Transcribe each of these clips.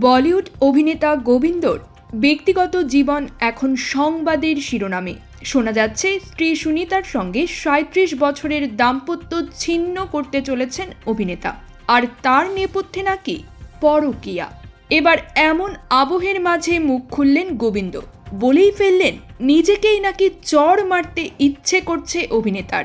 বলিউড অভিনেতা গোবিন্দর ব্যক্তিগত জীবন এখন সংবাদের শিরোনামে। শোনা যাচ্ছে, স্ত্রী সুনিতার সঙ্গে সাঁত্রিশ বছরের দাম্পত্য ছিন্ন করতে চলেছেন অভিনেতা। আর তার নেপথ্যে নাকি পরকিয়া। এবার এমন আবহের মাঝে মুখ খুললেন গোবিন্দ। বলেই ফেললেন, নিজেকেই নাকি চড় মারতে ইচ্ছে করছে অভিনেতার।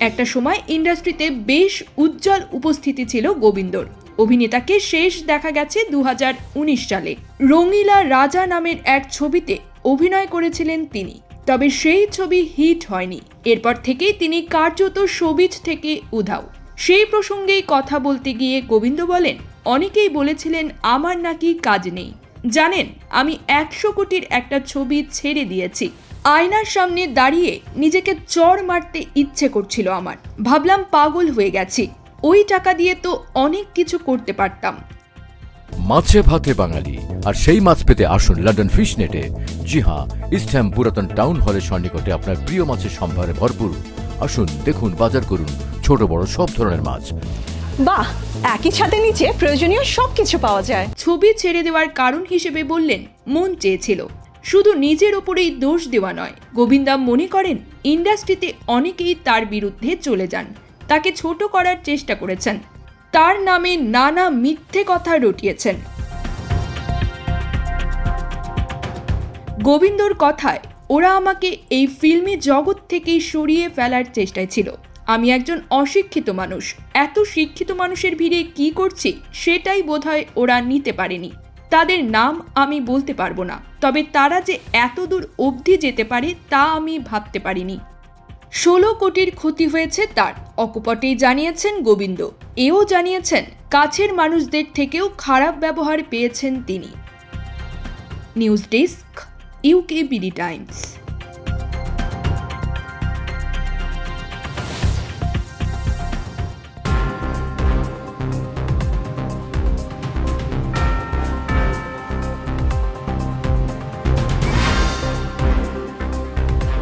একটা সময় ইন্ডাস্ট্রিতে বেশ উজ্জ্বল উপস্থিতি ছিল গোবিন্দর। অভিনেতাকে শেষ দেখা গেছে দু হাজার উনিশ সালে। রঙিলা রাজা নামের এক ছবিতে অভিনয় করেছিলেন তিনি। তবে সেই ছবি হিট হয়নি। এরপর থেকেই তিনি কার্যত সবিজ থেকে উধাও। সেই প্রসঙ্গেই কথা বলতে গিয়ে গোবিন্দ বলেন, অনেকেই বলেছিলেন, আমার নাকি কাজ নেই। জানেন, আমি একশো কোটির একটা ছবি ছেড়ে দিয়েছি। আয়নার সামনে দাঁড়িয়ে নিজেকে চড় মারতে ইচ্ছে করছিল আমার। ভাবলাম পাগল হয়ে গেছি। ওই টাকা দিয়ে তো অনেক কিছু করতে পারতাম। মাছে ভাতে বাঙালি। আর সেই মাছ পেতে আসুন লন্ডন ফিশ নেটে জি হ্যাঁ ইস্টহ্যাম পুরাতন টাউন হলের সন্নিকটে আপনার প্রিয় মাছের সম্ভারে ভরপুর। আসুন, দেখুন, বাজার করুন ছোট বড় সব ধরনের মাছ। বাহ, একই ছাদের নিচে প্রয়োজনীয় সবকিছু পাওয়া যায়। ছবি ছেড়ে দেওয়ার কারণ হিসেবে বললেন, মন চেয়েছিল। শুধু নিজের ওপরেই দোষ দেওয়া নয়। গোবিন্দা মনে করেন, ইন্ডাস্ট্রিতে অনেকেই তার বিরুদ্ধে চলে যান। তাকে ছোট করার চেষ্টা করেছেন। তার নামে নানা মিথ্যে কথা রটিয়েছেন। গোবিন্দর কথায়, ওরা আমাকে এই ফিল্মি জগৎ থেকেই সরিয়ে ফেলার চেষ্টায় ছিল। আমি একজন অশিক্ষিত মানুষ। এত শিক্ষিত মানুষের ভিড়ে কি করছি, সেটাই বোধহয় ওরা নিতে পারেনি। তাদের নাম আমি বলতে পারব না, তবে তারা যে এত দূর অবধি যেতে পারে তা আমি ভাবতে পারিনি। ষোলো কোটির ক্ষতি হয়েছে তার, অকপটেই জানিয়েছেন গোবিন্দ। এও জানিয়েছেন, কাছের মানুষদের থেকেও খারাপ ব্যবহার পেয়েছেন তিনি। News desk UK BD Times.